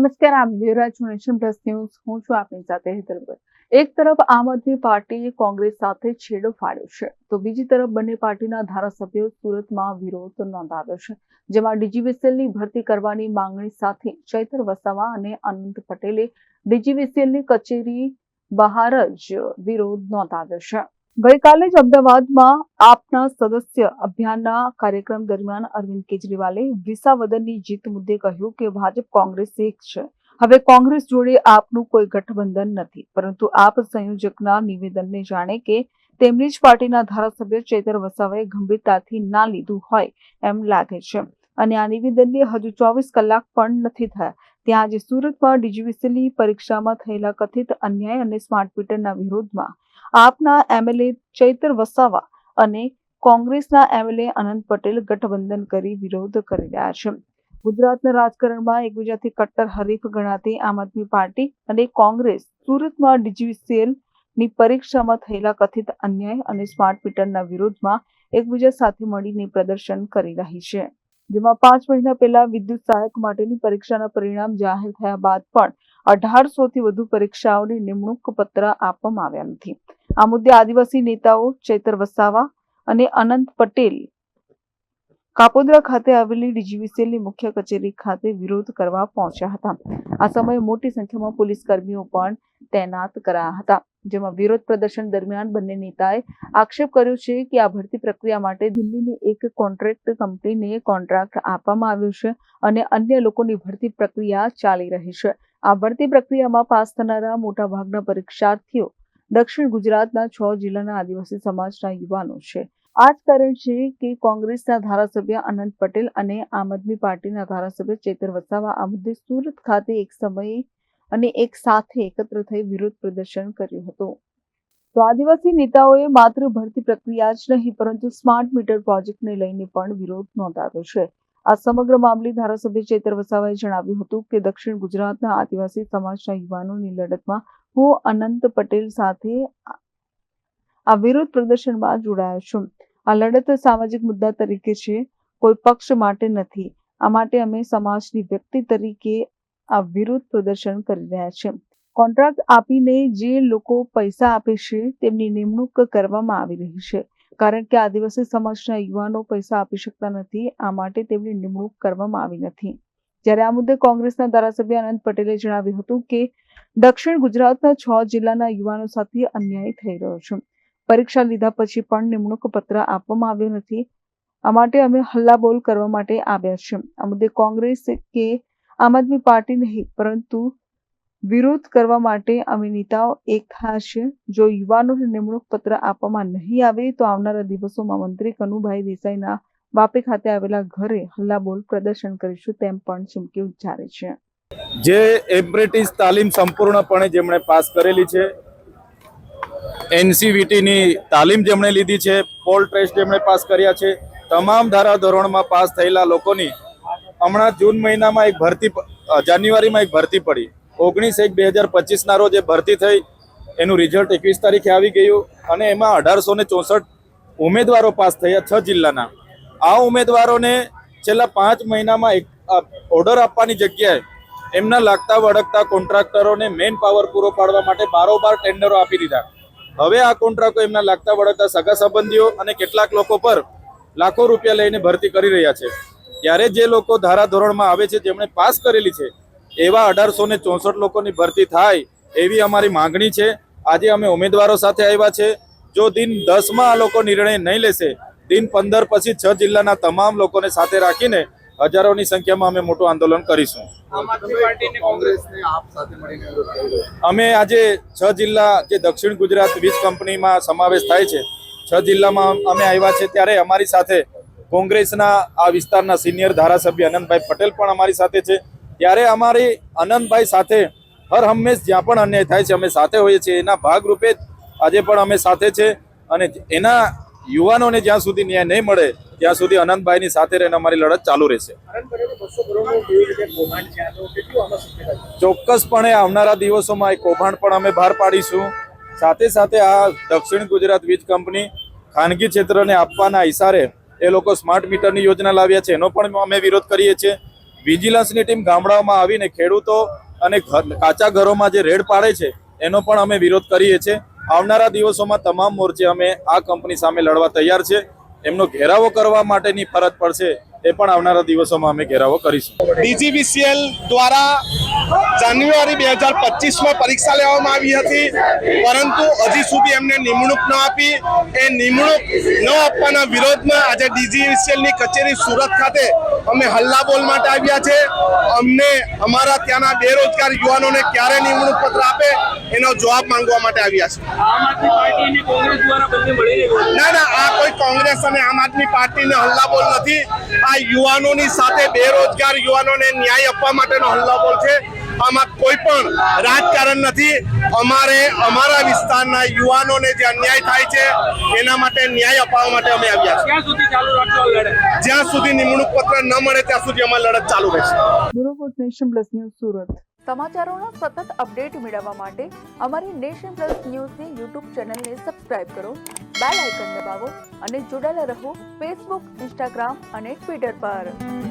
નમસ્કાર, આપ છો નેશન પ્લસ ન્યૂઝ. હું છું આપની સાથે હેતલ એક તરફ આમ આદમી પાર્ટીએ કોંગ્રેસ સાથે છેડો ફાડ્યો છે, તો બીજી તરફ બંને પાર્ટીના ધારાસભ્યો સુરતમાં વિરોધ નોંધાવ્યો છે, જેમાં ડીજીવીસીએલની ભરતી કરવાની માંગણી સાથે ચૈતર વસાવા અને અનંત પટેલે ડીજીવીસીએલની કચેરી બહાર જ વિરોધ નોંધાવ્યો છે. ગઈકાલે જ અમદાવાદમાં આપના સદસ્ય અભિયાનના કાર્યક્રમ દરમિયાન અરવિંદ કેજરીવાલે વિસાવદનની જીત મુદ્દે કહ્યું કે ભાજપ કોંગ્રેસ એક છે. હવે કોંગ્રેસ જોડે આપનું કોઈ ગઠબંધન નથી. પરંતુ આપ સંયોજકના નિવેદનને જાણે કે તેમની જ પાર્ટીના ધારાસભ્ય ચેતર વસાવાએ ગંભીરતાથી ના લીધું હોય એમ લાગે છે. અને આ નિવેદનને હજુ ચોવીસ કલાક પણ નથી થયા. ત્યાં આજે સુરતમાં ડીજીવીસીની પરીક્ષામાં થયેલા કથિત અન્યાય અને સ્માર્ટ મીટરના વિરોધમાં આપના એમએલએ ચૈતર વસાવા અને કોંગ્રેસના એમએલએ અનંત પટેલ ગઠબંધન કરી વિરોધ કરી રહ્યા છે. ગુજરાતના રાજકારણમાં એકબીજાથી કટ્ટર હરીફ ગણાતી આમ આદમી પાર્ટી અને કોંગ્રેસ સુરતમાં ની પરીક્ષામાં થયેલા કથિત અન્યાય અને સ્માર્ટ મીટરના વિરોધમાં એકબીજા સાથે મળીને પ્રદર્શન કરી રહી છે. જેમાં પાંચ મહિના પહેલા વિદ્યુત સહાયક માટેની પરીક્ષાના પરિણામ જાહેર થયા બાદ પણ અઢારસો થી વધુ પરીક્ષાઓની નિમણૂક પત્ર આપવામાં આવ્યા નથી. આ મુદ્દે આદિવાસી નેતાઓ ચેતર વસાવા અને અનંત પટેલ કાપોદ્રા ખાતે આવેલી ડીજીવીસીએલની મુખ્ય કચેરી ખાતે વિરોધ કરવા પહોંચ્યા હતા. આ સમયે મોટી સંખ્યામાં પોલીસ કર્મીઓ પણ તૈનાત કરાયા હતા. જેમાં વિરોધ પ્રદર્શન દરમિયાન બંને નેતાએ આક્ષેપ કર્યો છે કે આ ભરતી પ્રક્રિયા માટે દિલ્હીની એક કોન્ટ્રાક્ટ કંપનીને કોન્ટ્રાક્ટ આપવામાં આવ્યો છે અને અન્ય લોકોની ભરતી પ્રક્રિયા ચાલી રહી છે. આ ભરતી પ્રક્રિયામાં પાસ થનારા મોટાભાગના પરીક્ષાર્થીઓ દક્ષિણ ગુજરાતના છ જિલ્લાના આદિવાસી સમાજના યુવાનો છે. આ જ કારણ છે કે કોંગ્રેસના ધારાસભ્ય અનંત પટેલ અને આમ આદમી પાર્ટીના ધારાસભ્ય ચેતર વસાવા આ મુદ્દે સુરત ખાતે એક સમયે અને એક સાથે એકત્ર થઈ વિરોધ પ્રદર્શન કર્યું હતું. તો આદિવાસી નેતાઓએ માત્ર ભરતી પ્રક્રિયા જ નહીં, પરંતુ સ્માર્ટ મીટર પ્રોજેક્ટને લઈને પણ વિરોધ નોંધાવ્યો છે. આ સમગ્ર મામલે ધારાસભ્ય ચેતર વસાવાએ જણાવ્યું હતું કે દક્ષિણ ગુજરાતના આદિવાસી સમાજના યુવાનોની લડતમાં હું અનંત પટેલ સાથે આ વિરોધ પ્રદર્શનમાં જોડાયો છું. આ લડત સામાજિક મુદ્દા તરીકે છે, કોઈ પક્ષ માટે નથી. આ માટે અમે સમાજની વ્યક્તિ તરીકે આ વિરોધ પ્રદર્શન કરી રહ્યા છે કોન્ટ્રાક્ટ આપીને જે લોકો પૈસા આપે છે, તેમની નિમણૂક કરવામાં આવી રહી છે. કારણ કે આદિવાસી સમાજના યુવાનો પૈસા આપી શકતા નથી, આ માટે તેમની નિમણૂક કરવામાં આવી નથી. જ્યારે આ મુદ્દે કોંગ્રેસના ધારાસભ્ય અનંત પટેલે જણાવ્યું હતું કે દક્ષિણ ગુજરાતના છ જિલ્લાના યુવાનો સાથે અન્યાય થઈ રહ્યો છે. પરીક્ષા લીધા પછી પણ નિમણૂક પત્ર આપવામાં આવ્યો નથી. આ માટે અમે હલ્લાબોલ કરવા માટે આવ્યા છે આ મુદ્દે કોંગ્રેસ કે આમ આદમી પાર્ટી નહીં, પરંતુ વિરોધ કરવા માટે અમે નેતાઓ એક છે. જો યુવાનોને નિમણૂક પત્ર આપવામાં નહીં આવે તો આવનારા દિવસોમાં મંત્રી કનુભાઈ દેસાઈના વાપી ખાતે આવેલા ઘરે હલ્લાબોલ પ્રદર્શન કરીશું તેમ પણ ચીમકી ઉચ્ચારે છે. જે એપ્રેન્ટિસ તાલીમ સંપૂર્ણપણે જેમણે પાસ કરેલી છે, એનસીવીટીની તાલીમ જેમણે લીધી છે, પોલ ટેસ્ટ જેમણે પાસ કર્યા છે, તમામ ધારાધોરણમાં પાસ થયેલા લોકોની હમણાં જૂન મહિનામાં એક ભરતી જાન્યુઆરીમાં એક ભરતી પડી. ઓગણીસ એક બે હજાર પચીસના રોજ એ ભરતી થઈ, એનું રિઝલ્ટ એકવીસ તારીખે આવી ગયું અને એમાં અઢારસો ને ચોસઠ ઉમેદવારો પાસ થયા છ જિલ્લાના. આ ઉમેદવારોને છેલ્લા પાંચ મહિનામાં એક ઓર્ડર આપવાની જગ્યાએ એમના લાગતા વળગતા કોન્ટ્રાક્ટરોને મેન પાવર પૂરો પાડવા માટે બારોબાર ટેન્ડરો આપી દીધા. હવે આ કોન્ટ્રાક્ટો એમના લાગતા વળગતા સગા સંબંધીઓ અને કેટલાક લોકો પર લાખો રૂપિયા લઈને ભરતી કરી રહ્યા છે. ત્યારે જે લોકો ધારાધોરણમાં આવે છે, જેમણે પાસ કરેલી છે, એવા અઢારસો ને ચોસઠ લોકોની ભરતી થાય એવી અમારી માંગણી છે. આજે અમે ઉમેદવારો સાથે આવ્યા છે. જો દિન દસમાં આ લોકો નિર્ણય નહીં લેશે દિન પંદર પછી છ જિલ્લાના તમામ લોકોને સાથે રાખીને હજારોની સંખ્યામાં અમે મોટું આંદોલન કરીશું. અમે આજે છ જિલ્લા જે દક્ષિણ ગુજરાત વીજ કંપનીમાં સમાવેશ થાય છે છ જિલ્લામાં અમે આવ્યા છે ત્યારે અમારી સાથે કોંગ્રેસના આ વિસ્તારના સિનિયર ધારાસભ્ય અનંતભાઈ પટેલ પણ અમારી સાથે છે. ત્યારે અમારી અનંતભાઈ સાથે હર હંમેશ જ્યાં પણ અન્યાય થાય છે અમે સાથે હોઈએ છીએ. એના ભાગરૂપે આજે પણ અમે સાથે છે અને એના યુવાનોને જ્યાં સુધી ન્યાય નહીં મળે, ત્યાં સુધી અનંતભાઈની સાથે રહીને અમારી લડત ચાલુ રહેશે. ચોક્કસપણે આવનારા દિવસોમાં એ કૌભાંડ પણ અમે બહાર પાડીશું. સાથે સાથે આ દક્ષિણ ગુજરાત વીજ કંપની ખાનગી ક્ષેત્રને આપવાના ઇશારે એ લોકો સ્માર્ટ મીટરની યોજના લાવ્યા છે. એનો પણ અમે વિરોધ કરીએ છીએ. વિજિલન્સની ટીમ ગામડાઓમાં આવીને ખેડૂતો અને કાચા ઘરોમાં જે રેડ પાડે છે, એનો પણ અમે વિરોધ કરીએ છીએ. આવનારા દિવસોમાં તમામ મોરચે અમે આ કંપની સામે લડવા તૈયાર છે. એમનો ઘેરાવો કરવા માટેની ફરજ પડશે એ પણ આવનારા દિવસોમાં અમે ઘેરાવો કરીશું. ડીજીવીસીએલ દ્વારા જાન્યુઆરી બે હજાર પચીસમાં પરીક્ષા લેવામાં આવી હતી. પરંતુ હજી સુધી એમને નિમણૂક ન આપી. એ નિમણૂક ન આપવાના વિરોધમાં આજે DGVCL કચેરી સુરત ખાતે અમે હલ્લાબોલ માટે આવ્યા છે. અમને અમારા ત્યાંના બેરોજગાર યુવાનોને ક્યારે નિમણૂક પત્ર આપે એનો જવાબ માંગવા માટે આવ્યા છે. ના ના આ કોઈ કોંગ્રેસ અને આમ આદમી પાર્ટીને હલ્લાબોલ નથી. આ યુવાનોની સાથે બેરોજગાર યુવાનોને ન્યાય આપવા માટેનો હલ્લાબોલ છે. આમાં કોઈ પણ રાજકારણ નથી. અમારે અમારા વિસ્તારના યુવાનોને જે અન્યાય થાય છે એના માટે ન્યાય અપાવવા માટે અમે આવ્યા છીએ. ક્યાં સુધી ચાલુ રાખશો લડત? જ્યાં સુધી નિમણૂક પત્ર ન મળે ત્યાં સુધી અમારી લડત ચાલુ રહેશે. Nation plus news Surat. સમાચારોના સતત અપડેટ મેળવવા માટે અમારી નેશન પ્લસ ન્યૂઝની યુટ્યુબ ચેનલને સબસ્ક્રાઇબ કરો બેલ આઇકન દબાવો અને જોડાયેલા રહો ફેસબુક ઇન્સ્ટાગ્રામ અને ટ્વિટર પર.